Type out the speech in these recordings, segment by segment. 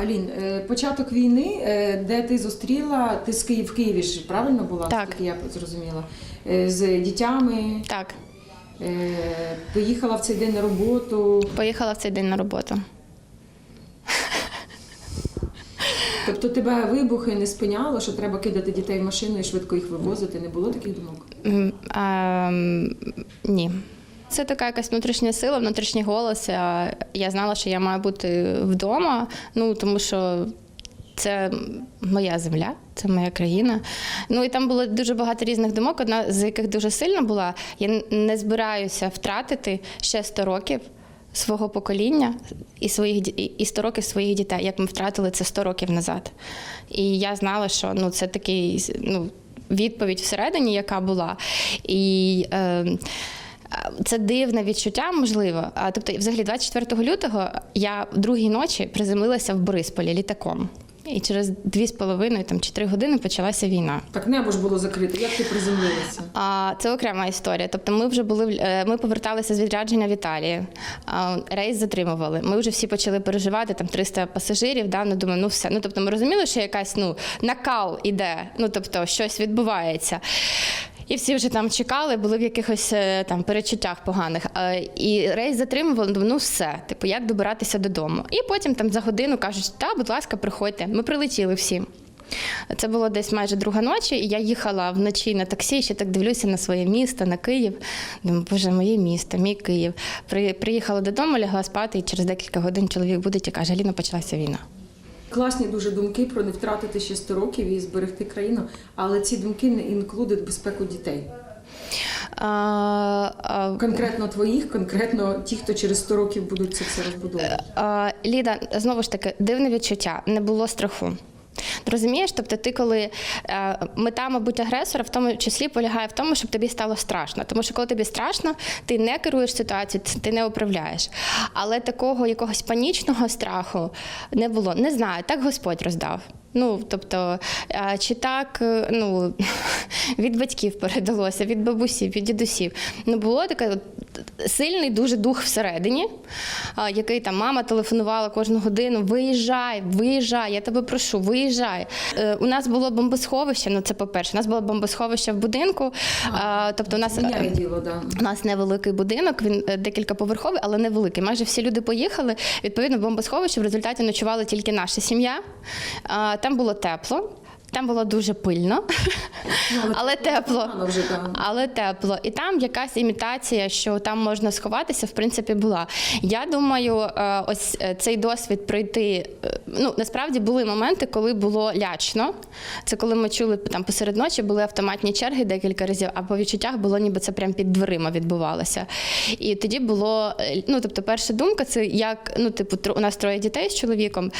Алін, е, початок війни, е, де ти зустріла, ти з Київ в Києві ж правильно була? Так. Як я зрозуміла. Е, З дітями. Так, Поїхала в цей день на роботу. поїхала в цей день на роботу. Тобто тебе вибухи не спиняло, що треба кидати дітей в машину і швидко їх вивозити. Не було таких думок? М, ем, ні. Це така якась внутрішня сила, внутрішній голос. Я знала, що я маю бути вдома, ну тому що це моя земля, це моя країна. Ну і там було дуже багато різних думок, одна з яких дуже сильна була. Я не збираюся втратити ще 100 років. Свого покоління і своїх і- і 100 років своїх дітей, як ми втратили це 100 років назад. І я знала, що ну це такий ну, відповідь всередині, яка була. І е, це дивне відчуття, можливо. А тобто, взагалі, 24 лютого я другій ночі приземлилася в Борисполі літаком. І через дві з половиною там чи три години почалася війна. Так небо ж було закрите. Як ти приземлилася? А це окрема історія. Тобто, ми вже були е, ми поверталися з відрядження в Італії. А, Рейс затримували. Ми вже всі почали переживати там 300 пасажирів. Да? Ну думаю, ну все. Ну тобто, ми розуміли, що якась ну накал іде. Ну тобто, щось відбувається. І всі вже там чекали, були в якихось е, там перечуттях поганих. Е, І рейс затримували, ну все, типу, як добиратися додому. І потім там за годину кажуть, та, будь ласка, приходьте. Ми прилетіли всі. Це було десь майже друга ночі, і я їхала вночі на таксі, ще так дивлюся на своє місто, на Київ. Думаю, боже, моє місто, мій Київ. При, приїхала додому, лягла спати, і через декілька годин чоловік буде і каже, Аліна, почалася війна. Класні дуже думки про не втратити ще 100 років і зберегти країну, але ці думки не інклюдять безпеку дітей. А, а, Конкретно твоїх, конкретно ті, хто через 100 років будуть це все розбудовувати. Ліда, знову ж таки, дивне відчуття, не було страху. Розумієш, тобто ти коли е, мета, мабуть, агресора в тому числі полягає в тому, щоб тобі стало страшно. Тому що коли тобі страшно, ти не керуєш ситуацією, ти не управляєш. Але такого якогось панічного страху не було. Не знаю, так Господь роздав. Ну, тобто, е, чи так е, ну, від батьків передалося, від бабусів, від дідусів. Ну, було таке сильний дуже дух всередині, який там мама телефонувала кожну годину: виїжджай, виїжджай, я тебе прошу, виїжджай. Е, У нас було бомбосховище. Ну це по-перше, у нас було бомбосховище в будинку. А, тобто, у нас діло, да. у нас невеликий будинок, він е, декількаповерховий, але невеликий. Майже всі люди поїхали. Відповідно, в бомбосховищі в результаті ночувала тільки наша сім'я. Там було тепло. Там було дуже пильно, Ну, але тепло. Але тепло. І там якась імітація, що там можна сховатися, в принципі, була. Я думаю, е, ось е, цей досвід пройти. е, Ну, насправді були моменти, коли було лячно. Це коли ми чули там посеред ночі, були автоматні черги декілька разів, а по відчуттях було, ніби це прямо під дверима відбувалося. І тоді було, ну тобто, перша думка це як, ну, типу, у нас троє дітей з чоловіком.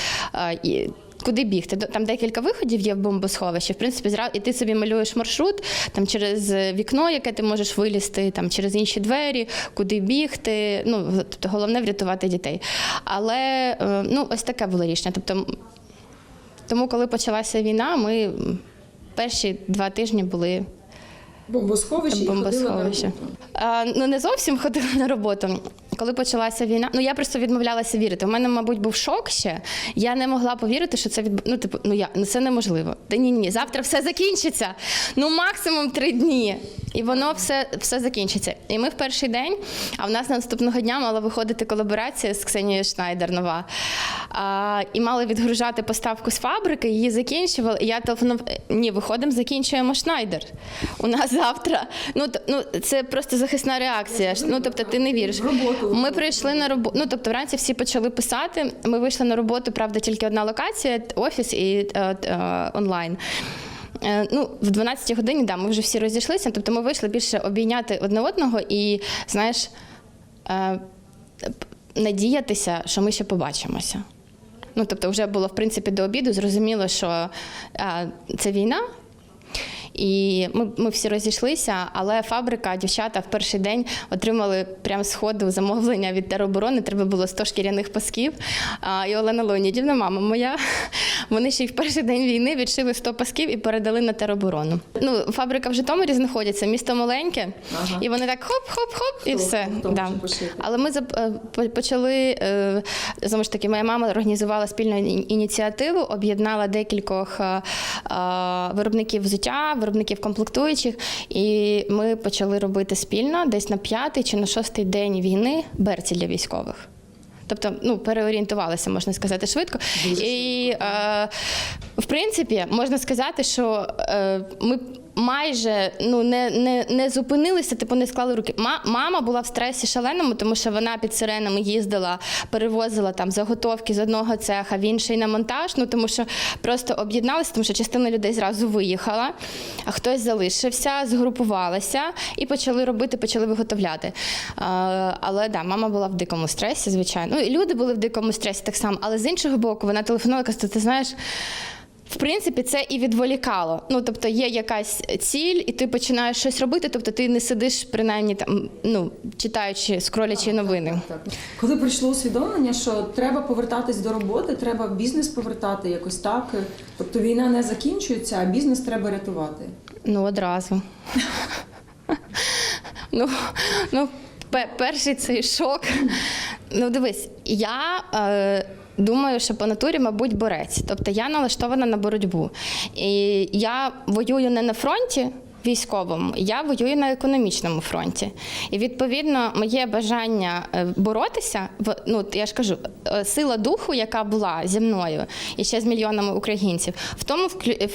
І Куди бігти? Там декілька виходів є в бомбосховищі. В принципі, зразу і ти собі малюєш маршрут там через вікно, яке ти можеш вилізти, там через інші двері, куди бігти. Ну тобто головне врятувати дітей. Але е, ну ось таке було рішення. Тобто, тому, коли почалася війна, ми перші два тижні були Бомбосховище і ходила на бомбосховище. роботу. А, ну не зовсім ходила на роботу. Коли почалася війна, ну я просто відмовлялася вірити. У мене, мабуть, був шок ще. Я не могла повірити, що це відбу... Ну, типу, ну я ну це неможливо. Та ні, ні, завтра все закінчиться. Ну максимум три дні. І воно все, все закінчиться. І ми в перший день, а в нас наступного дня мала виходити колаборація з Ксенією Шнайдер нова. А, і мали відгружати поставку з фабрики, її закінчували. І я телефонувала, ні, виходимо, закінчуємо Шнайдер. У нас завтра. Ну, ну це просто захисна реакція. Ну, тобто, ти не віриш. Ми прийшли на роботу. Ну, тобто, вранці всі почали писати. Ми вийшли на роботу, правда, тільки одна локація, офіс і е, е, онлайн. Е, Ну, в 12 годині, да, ми вже всі розійшлися. Тобто ми вийшли більше обійняти одне одного і, знаєш, е, надіятися, що ми ще побачимося. Ну, тобто, вже було в принципі до обіду, зрозуміло, що е, це війна. І ми, ми всі розійшлися, але фабрика, дівчата в перший день отримали прямо з ходу замовлення від тероборони. Треба було 100 шкіряних пасків. А, і Олена Леонідівна, мама моя, Вони ще й в перший день війни відшили 100 пасків і передали на тероборону. Ну, фабрика в Житомирі знаходиться, місто маленьке, Ага. і вони так хоп-хоп-хоп, і все. Да. Але ми е, почали е, знову ж таки, моя мама організувала спільну ініціативу, об'єднала декількох е, виробників взуття, виробників комплектуючих, і ми почали робити спільно десь на п'ятий чи на шостий день війни берці для військових. Тобто, ну, переорієнтувалися, можна сказати, швидко. Дуже і е, в принципі, можна сказати, що е, ми майже ну, не, не, не зупинилися, типу не склали руки. Ма, мама була в стресі шаленому, тому що вона під сиренами їздила, перевозила там заготовки з одного цеха в інший на монтаж. Ну тому що просто об'єдналися, тому що частина людей зразу виїхала, а хтось залишився, згрупувалася і почали робити, почали виготовляти. Е, але да, мама була в дикому стресі, звичайно. Ну і люди були в дикому стресі так само. Але з іншого боку, вона телефонувала, каже, ти знаєш. В принципі, це і відволікало. Ну, тобто є якась ціль, і ти починаєш щось робити. Тобто ти не сидиш, принаймні там, ну читаючи, скролячи новини. Так, так. Коли прийшло усвідомлення, що треба повертатись до роботи, треба бізнес повертати якось так. Тобто війна не закінчується, а бізнес треба рятувати. Ну, одразу. ну, ну, перший цей шок. Ну, дивись, я. Е, Думаю, що по натурі, мабуть, борець. Тобто я налаштована на боротьбу. І я воюю не на фронті військовому, я воюю на економічному фронті. І відповідно, моє бажання е, боротися, ну я ж кажу, е, сила духу, яка була зі мною і ще з мільйонами українців, в тому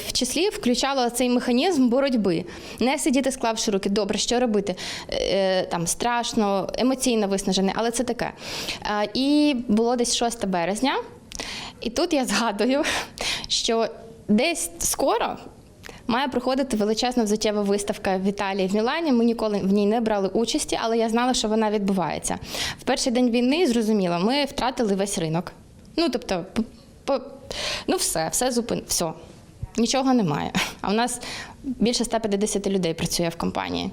в числі включало цей механізм боротьби. Не сидіти, склавши руки, добре, що робити? Е, Там страшно, емоційно виснажений, але це таке. І було десь 6 березня, і тут я згадую, що десь скоро. Має проходити величезна взуттєва виставка в Італії в Мілані. Ми ніколи в ній не брали участі, але я знала, що вона відбувається. В перший день війни зрозуміло, ми втратили весь ринок. Ну тобто, ну все, все зупин, все. Нічого немає. А у нас більше 150 людей працює в компанії.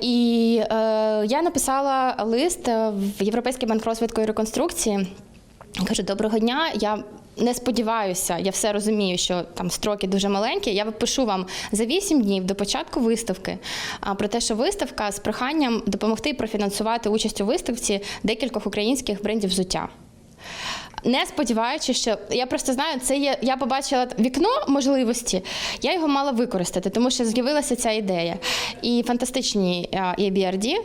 І е, я написала лист е, в Європейський банк розвитку і реконструкції. Кажу, доброго дня. Я не сподіваюся, я все розумію, що там строки дуже маленькі. Я пишу вам за 8 днів до початку виставки про те, що виставка з проханням допомогти профінансувати участь у виставці декількох українських брендів взуття. Не сподіваючись, що я просто знаю, це є. Я побачила вікно можливості, я його мала використати, тому що з'явилася ця ідея. І фантастичні EBRD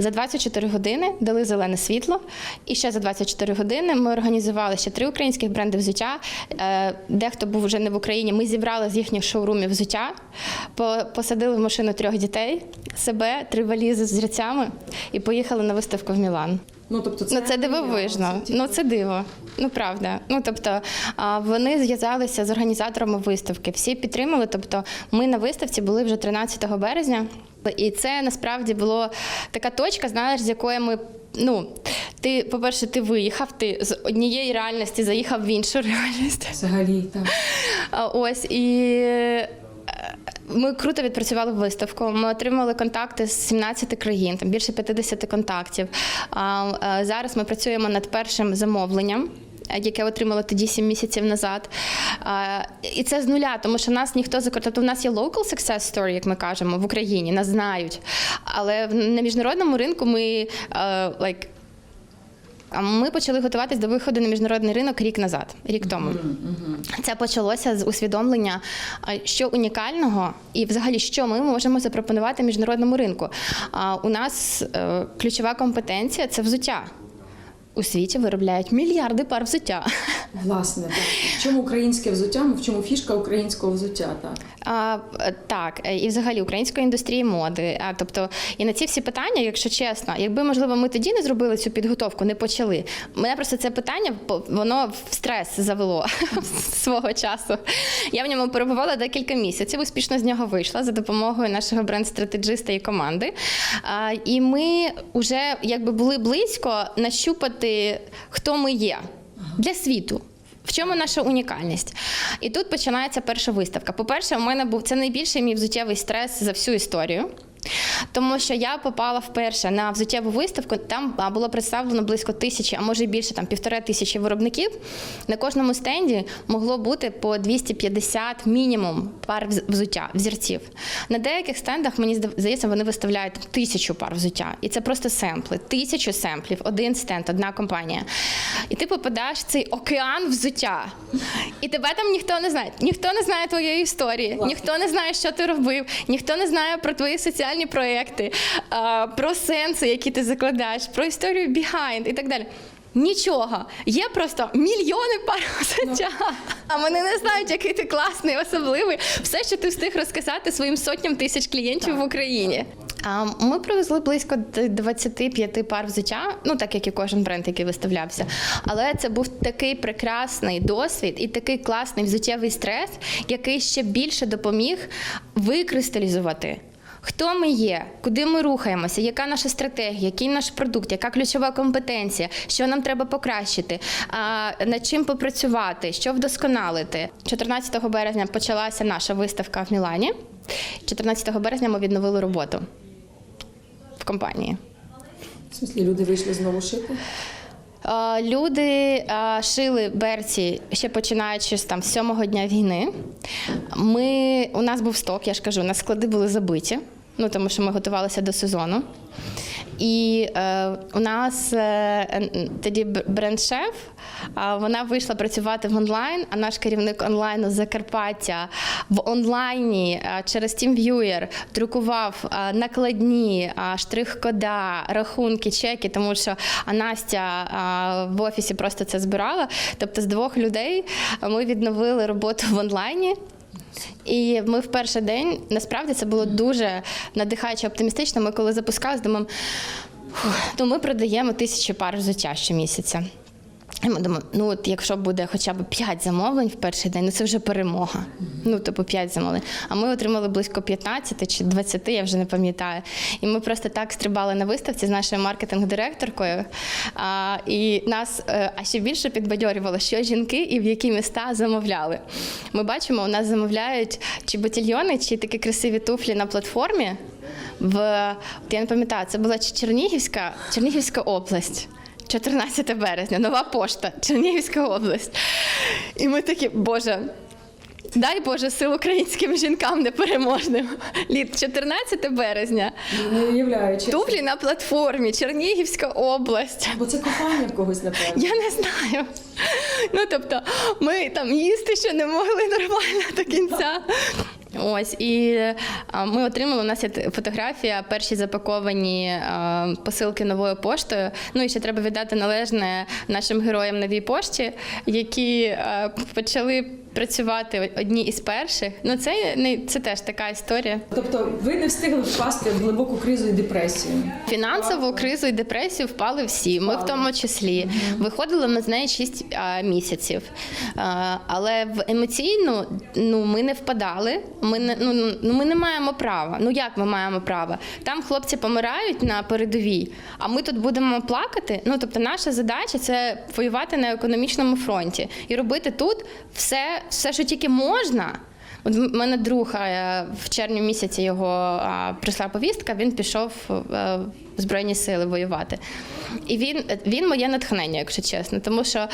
за 24 години дали зелене світло. І ще за 24 години ми організували ще три українських бренди взуття. Е, Дехто був вже не в Україні. Ми зібрали з їхніх шоурумів взуття, по- посадили в машину трьох дітей, себе, три валізи з зрицями і поїхали на виставку в Мілан. Ну тобто це, Ну це дивовижно. Ну це диво. Ну правда. Ну тобто вони зв'язалися з організаторами виставки. Всі підтримали. Тобто, ми на виставці були вже 13 березня, і це насправді було така точка, знаєш, з якої ми. Ну, ти, по-перше, ти виїхав, ти з однієї реальності заїхав в іншу реальність. взагалі так. Ось і е, ми круто відпрацювали виставку. Ми отримали контакти з 17 країн, там більше 50 контактів. А, е, Зараз ми працюємо над першим замовленням. Е, Яке отримали тоді 7 місяців назад. І це з нуля, тому що нас ніхто за Тобто, у нас є local success story, як ми кажемо, в Україні, нас знають. Але в- на міжнародному ринку ми е, like, а ми почали готуватись до виходу на міжнародний ринок рік назад, рік тому. Це почалося з усвідомлення, що унікального і взагалі що ми можемо запропонувати міжнародному ринку. У нас е, ключова компетенція це взуття. У світі виробляють мільярди пар взуття. Власне, так. В чому українське взуття, в чому фішка українського взуття, так. А, так, е, і взагалі української індустрії моди. А, тобто, і на ці всі питання, якщо чесно, якби можливо ми тоді не зробили цю підготовку, не почали. Мене просто це питання воно в стрес завело свого часу. Я в ньому перебувала декілька місяців, успішно з нього вийшла за допомогою нашого бренд-стратеджиста і команди. А, і ми вже якби були близько нащупати, хто ми є для світу. В чому наша унікальність? І тут починається перша виставка. По-перше, у мене був це найбільший мій взуттєвий стрес за всю історію. Тому що я попала вперше на взуттєву виставку. Там було представлено близько тисячі, а може більше, там півтори тисячі виробників. На кожному стенді могло бути по 250 мінімум пар взуття, взірців. На деяких стендах, мені здається, вони виставляють тисячу пар взуття. І це просто семпли. Тисячу семплів, один стенд, одна компанія. І ти попадаєш в цей океан взуття. І тебе там ніхто не знає. Ніхто не знає твоєї історії, ніхто не знає, що ти робив, ніхто не знає про твої соціальні проекти, про сенси, які ти закладаєш, про історію behind і так далі. Нічого. Є просто мільйони пар взуття. А вони не знають, який ти класний, особливий. Все, що ти встиг розказати своїм сотням тисяч клієнтів в Україні. А ми привезли близько 25 пар взуття, ну так як і кожен бренд, який виставлявся. Але це був такий прекрасний досвід і такий класний взуттєвий стрес, який ще більше допоміг викристалізувати. Хто ми є, куди ми рухаємося, яка наша стратегія, який наш продукт, яка ключова компетенція, що нам треба покращити, над чим попрацювати, що вдосконалити. 14 березня почалася наша виставка в Мілані. 14 березня ми відновили роботу в компанії. В смислі, люди вийшли знову шити. Люди шили берці ще починаючи з там сьомого дня війни. Ми, у нас був сток, я ж кажу, у нас склади були забиті, ну тому що ми готувалися до сезону. І е, у нас е, тоді бренд-шеф, а вона вийшла працювати в онлайн, а наш керівник онлайну з Закарпаття в онлайні е, через TeamViewer друкував е, накладні, е, штрих-кода, рахунки, чеки, тому що а Настя е, в офісі просто це збирала. Тобто з двох людей ми відновили роботу в онлайні. І ми в перший день насправді це було дуже надихаюче оптимістично. Ми коли запускали, думаємо, то ми продаємо тисячу пар взуття щомісяця. І ми думаємо, ну от якщо буде хоча б 5 замовлень в перший день, ну це вже перемога. Ну, типу 5 замовлень. А ми отримали близько 15 чи 20, я вже не пам'ятаю. І ми просто так стрибали на виставці з нашою маркетинг-директоркою. А, і нас е, а ще більше підбадьорювало, що жінки і в які міста замовляли. Ми бачимо, у нас замовляють чи ботільйони, чи такі красиві туфлі на платформі. В я не пам'ятаю, це була Чернігівська, Чернігівська область. 14 березня, нова пошта, Чернігівська область. І ми такі, Боже. Дай Боже сил українським жінкам непереможним. Літ 14 березня. Не уявляю, чесно. Туфлі на платформі, Чернігівська область. Бо це кохання в когось, напевно. Я не знаю. Ну тобто, ми там їсти ще не могли нормально до кінця. Ось і ми отримали. У нас є фотографія, перші запаковані посилки новою поштою. Ну і ще треба віддати належне нашим героям новій пошті, які почали працювати одні із перших. Ну це не це теж така історія. Тобто ви не встигли впасти в глибоку кризу і депресію. Фінансову кризу і депресію впали всі. Ми в тому числі виходили ми з неї 6 місяців. А, але в емоційну ну ми не впадали. Ми не ну, ну, ну ми не маємо права. Ну як ми маємо право? Там хлопці помирають на передовій, а ми тут будемо плакати. Ну тобто, наша задача це воювати на економічному фронті і робити тут все, все що тільки можна. От в мене друг е, в червні місяці його прийшла повістка, він пішов е, в Збройні сили воювати. І він, він моє натхнення, якщо чесно, тому що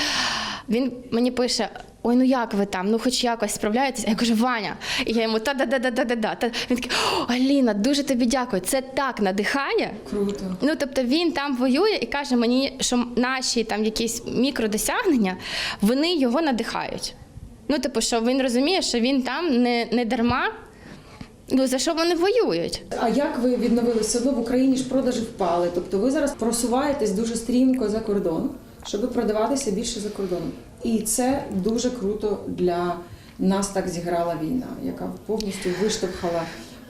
він мені пише: Ой, ну як ви там? Ну хоч якось справляєтесь? А я кажу, Ваня. І я йому та-да-да-да-да-да. Та він такий, «О, Аліна, дуже тобі дякую. Це так надихає. Круто. Ну тобто він там воює і каже мені, що наші там якісь мікродосягнення, вони його надихають. Ну, типу, що він розуміє, що він там не, не дарма. Ну, за що вони воюють? А як ви відновилися? Одно в Україні ж продажі впали. Тобто ви зараз просуваєтесь дуже стрімко за кордон, щоб продаватися більше за кордоном. І це дуже круто для нас так зіграла війна, яка повністю виштовхала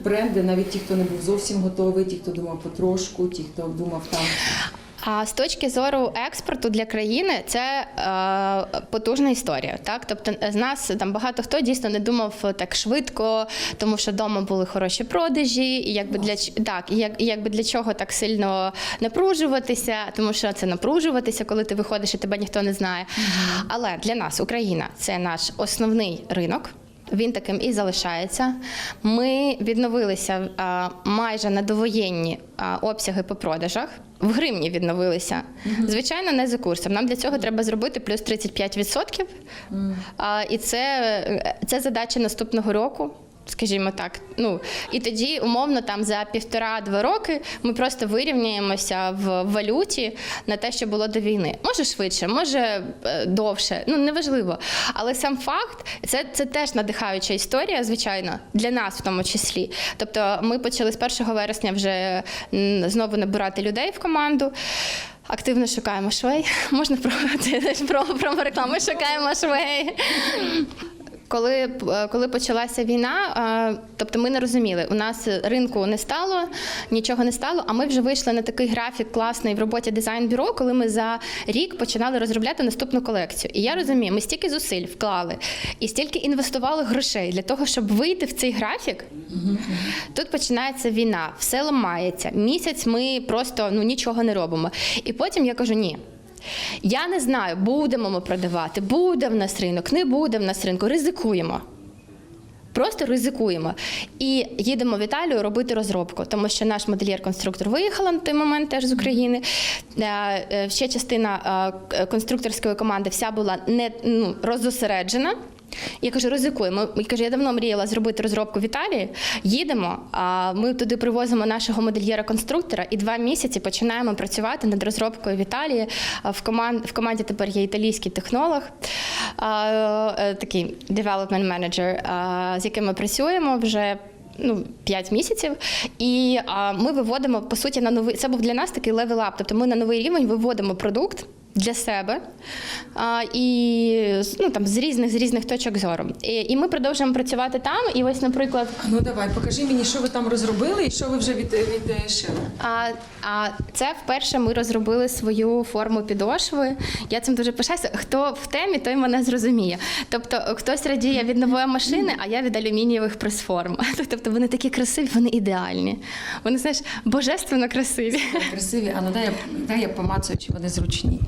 бренди, навіть ті, хто не був зовсім готовий, ті, хто думав потрошку, ті, хто думав там. А з точки зору експорту для країни це е, потужна історія. Так, тобто з нас там багато хто дійсно не думав так швидко, тому що вдома були хороші продажі, і якби для так, і як і якби для чого так сильно напружуватися, тому що це напружуватися, коли ти виходиш і тебе ніхто не знає. Але для нас Україна це наш основний ринок. Він таким і залишається. Ми відновилися а, майже на довоєнні а, обсяги по продажах. В гривні відновилися. Звичайно, не за курсом. Нам для цього треба зробити плюс 35%. А, і це, це задача наступного року. Скажімо так, ну і тоді умовно там за півтора-два роки ми просто вирівняємося в валюті на те, що було до війни. Може швидше, може е, довше, ну неважливо. Але сам факт це, це теж надихаюча історія, звичайно, для нас в тому числі. Тобто, ми почали з 1 вересня вже знову набирати людей в команду. Активно шукаємо швей. Можна пробувати про, про рекламу. Шукаємо швей. Коли, е, коли почалася війна, е, тобто ми не розуміли, у нас ринку не стало, нічого не стало. А ми вже вийшли на такий графік класний в роботі дизайн-бюро, коли ми за рік починали розробляти наступну колекцію. І я розумію, ми стільки зусиль вклали і стільки інвестували грошей для того, щоб вийти в цей графік. Тут починається війна, все ламається. Місяць ми просто ну нічого не робимо. І потім я кажу: ні. Я не знаю, будемо ми продавати, буде в нас ринок, не буде в нас ринку, ризикуємо. Просто ризикуємо і їдемо в Італію робити розробку, тому що наш модельєр-конструктор виїхала на той момент теж з України. Е, е, Ще частина е, конструкторської команди вся була не ну, роззосереджена. Я кажу, ризикуємо. Я кажу, я давно мріяла зробити розробку в Італії. Їдемо, а ми туди привозимо нашого модельєра-конструктора і два місяці починаємо працювати над розробкою в Італії. В команді, в команді тепер є італійський технолог, е, такий development manager, з яким ми працюємо вже. Ну, 5 місяців, і а, ми виводимо по суті на новий. Це був для нас такий левел-ап. Тобто ми на новий рівень виводимо продукт для себе а, і ну, там, з різних з різних точок зору. І, і ми продовжуємо працювати там. І ось, наприклад, Ну давай, покажи мені, що ви там розробили і що ви вже від, відшили. А, а це вперше ми розробили свою форму підошви. Я цим дуже пишаюся. Хто в темі, той мене зрозуміє. Тобто, хтось радіє від нової машини, а я від алюмінієвих прес-форм. Тобто вони такі красиві, вони ідеальні. Вони знаєш, божественно красиві. Красиві, а ну дай я, дай я помацаю, чи вони зручні.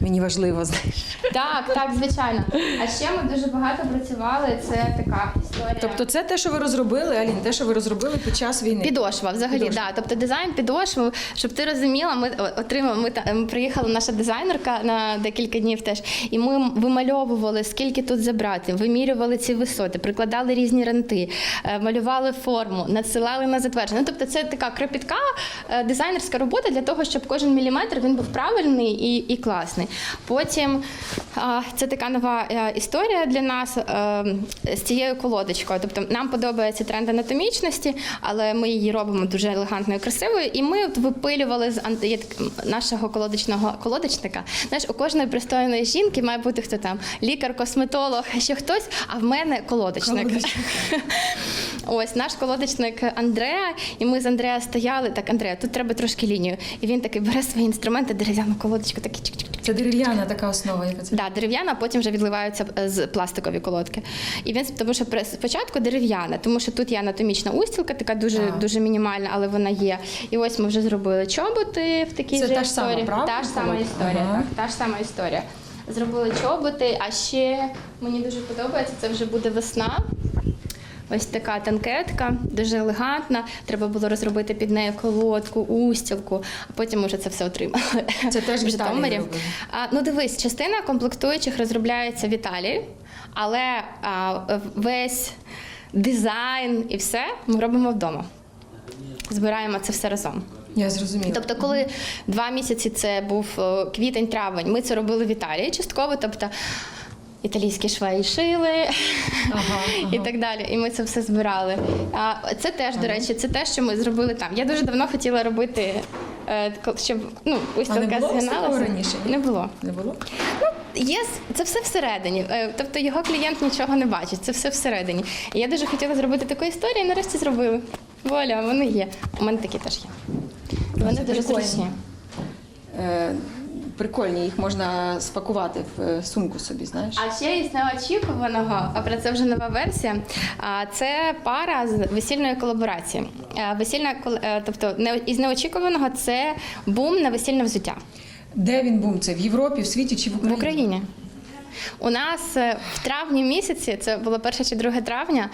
Мені важливо, знаєш. Так, так, звичайно. А ще ми дуже багато працювали. Це така історія. Тобто це те, що ви розробили, Алін, те, що ви розробили під час війни. Підошва, взагалі, Підошва. да. Тобто дизайн підошви, щоб ти розуміла, ми отримали, ми, та- ми приїхала наша дизайнерка на декілька днів теж, і ми вимальовували, скільки тут забрати, вимірювали ці висоти, прикладали різні ранти, е, малювали форму, надсилали на затвердження. Ну, тобто це така кропітка е, дизайнерська робота для того, щоб кожен міліметр він був правильний і, і класний. Потім це така нова е, історія для нас е, з цією колодочкою. Тобто нам подобається тренд анатомічності, але ми її робимо дуже елегантною, красивою. І ми випилювали з нашого колодочного колодочника. Знаєш, у кожної пристойної жінки має бути хто там лікар, косметолог, ще хтось. А в мене колодочник. Ось наш колодочник Андреа, і ми з Андреа стояли. Так, Андреа, тут треба трошки лінію. І він такий бере свої інструменти, дерев'яну колодочку, такий чик-чик-чик. Це дерев'яна така основа, яка це. Да, дерев'яна, а потім вже відливаються е, з пластикові колодки. І він тому, що спочатку дерев'яна, тому що тут є анатомічна устілка, така дуже Так. дуже мінімальна, але вона є. І ось ми вже зробили чоботи в такій Це же та ж сама, історії. правда, Та ж сама історія. Ага. Так, та ж сама історія. Зробили чоботи, а ще мені дуже подобається, це вже буде весна. Ось така танкетка, дуже елегантна. Треба було розробити під нею колодку, устілку, а потім вже це все отримали. Це теж в в Житомирі. А, ну дивись, частина комплектуючих розробляється в Італії, але а, весь дизайн і все ми робимо вдома. Збираємо це все разом. Я зрозуміла. Тобто, коли два місяці це був е, квітень-травень, ми це робили в Італії частково, тобто італійські швеї шили Ага, і так далі. І ми це все збирали. А це теж, до речі, це те, що ми зробили там. Я дуже давно хотіла робити, е, щоб ну, устілка згиналася. раніше. Не було. Не було? Є це все всередині. Е, Тобто його клієнт нічого не бачить. Це все всередині. І я дуже хотіла зробити таку історію, і нарешті зробили. Воля, вони є. У мене такі теж є. Вони Це дуже прикольно. зручні. Прикольні, їх можна спакувати в е, сумку собі, знаєш. А ще із неочікуваного, а про це вже нова версія. А це пара з весільної колаборації. Е, Весільна е, тобто із неочікуваного це бум на весільне взуття Де він був? Це в Європі, в світі чи в Україні? в Україні? У нас в травні місяці, це було 1 чи 2 травня.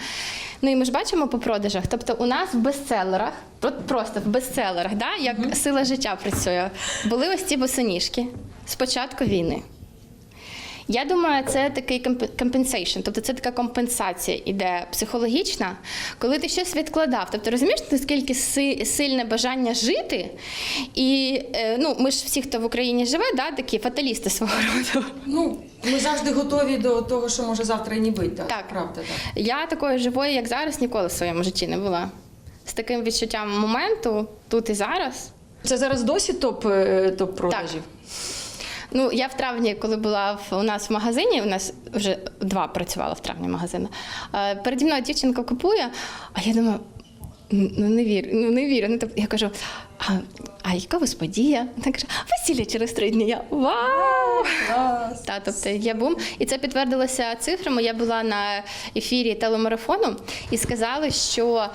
Ну і ми ж бачимо по продажах. Тобто у нас в бестселерах, про- просто в бестселерах, да, як сила життя працює, були ось ці босоніжки з початку війни. Я думаю, це такий компенсейшн, тобто це така компенсація іде психологічна, коли ти щось відкладав. Тобто розумієш, наскільки сильне бажання жити, і е, ну, ми ж всі, хто в Україні живе, да, такі фаталісти свого роду. Ну, ми завжди готові до того, що може завтра і не бути. Так, Так. правда, так. Я такою живою, як зараз, ніколи в своєму житті не була. З таким відчуттям моменту тут і зараз. Це зараз досі топ, е, топ продажів. Ну, я в травні, коли була в, у нас в магазині, у нас вже два працювала в травні магазину. Е, переді мною дівчинка купує, а я думаю. Ну не вірю, ну не вірю. Ну, тобто, я кажу, а, а яка вас подія? Вона каже, весілля через три дні. Я вау! Клас. Та, тобто є бум. І це підтвердилося цифрами. Я була на ефірі телемарафону і сказали, що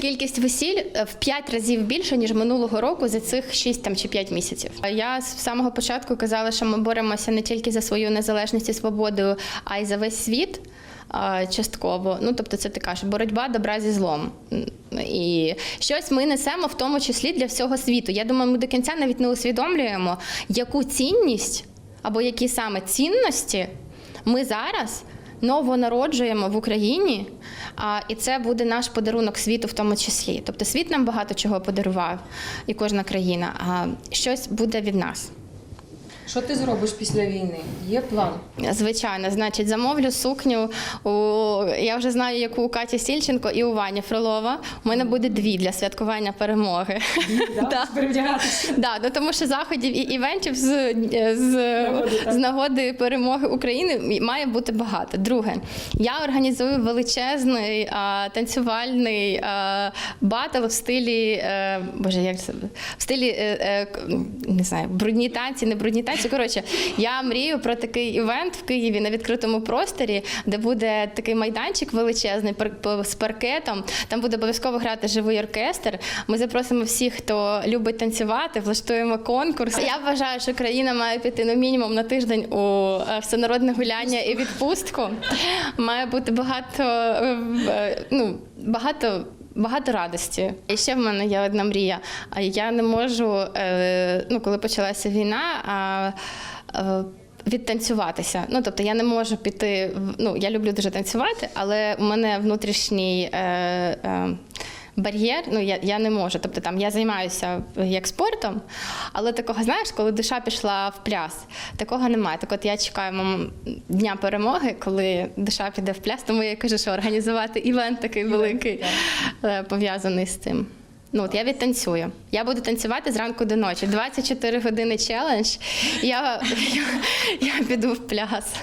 кількість весіль е, в 5 разів більше, ніж минулого року за цих 6 там, чи 5 місяців. Я з самого початку казала, що ми боремося не тільки за свою незалежність і свободу, а й за весь світ. Частково, ну тобто, це така ж боротьба добра зі злом. І щось ми несемо в тому числі для всього світу. Я думаю, ми до кінця навіть не усвідомлюємо, яку цінність або які саме цінності ми зараз новонароджуємо в Україні, а, і це буде наш подарунок світу в тому числі. Тобто світ нам багато чого подарував, і кожна країна, а щось буде від нас. Що ти зробиш після війни? Є план? Звичайно, значить, замовлю сукню. У я вже знаю, яку у Каті Сільченко і у Вані Фролова. У мене буде дві для святкування перемоги. Да. Да, ну тому що заходів і івентів з, з, Нагоди, з нагоди перемоги України має бути багато. Друге, я організую величезний а, танцювальний а, батл в стилі е, боже, як це в стилі е, е, не знаю, брудні танці, не брудні танці. Коротше, я мрію про такий івент в Києві на відкритому просторі, де буде такий майданчик величезний з паркетом. Там буде обов'язково грати живий оркестр. Ми запросимо всіх, хто любить танцювати, влаштуємо конкурс. Я вважаю, що країна має піти ну, мінімум на тиждень у е, всенародне гуляння і відпустку. Має бути багато е, е, ну, багато. Багато радості. І ще в мене є одна мрія. А Я не можу, е, ну коли почалася війна, а, е, відтанцюватися. Ну тобто я не можу піти. Ну я люблю дуже танцювати, але у мене внутрішній. Е, е, Бар'єр, ну я, я не можу. Тобто там я займаюся як спортом, але такого, знаєш, коли душа пішла в пляс, такого немає. Так от я чекаю мам, дня перемоги, коли душа піде в пляс, тому я кажу, що організувати івент такий великий е, пов'язаний з цим. Ну от я відтанцюю. Я буду танцювати зранку до ночі. 24 години челендж. Я, я, я піду в пляс.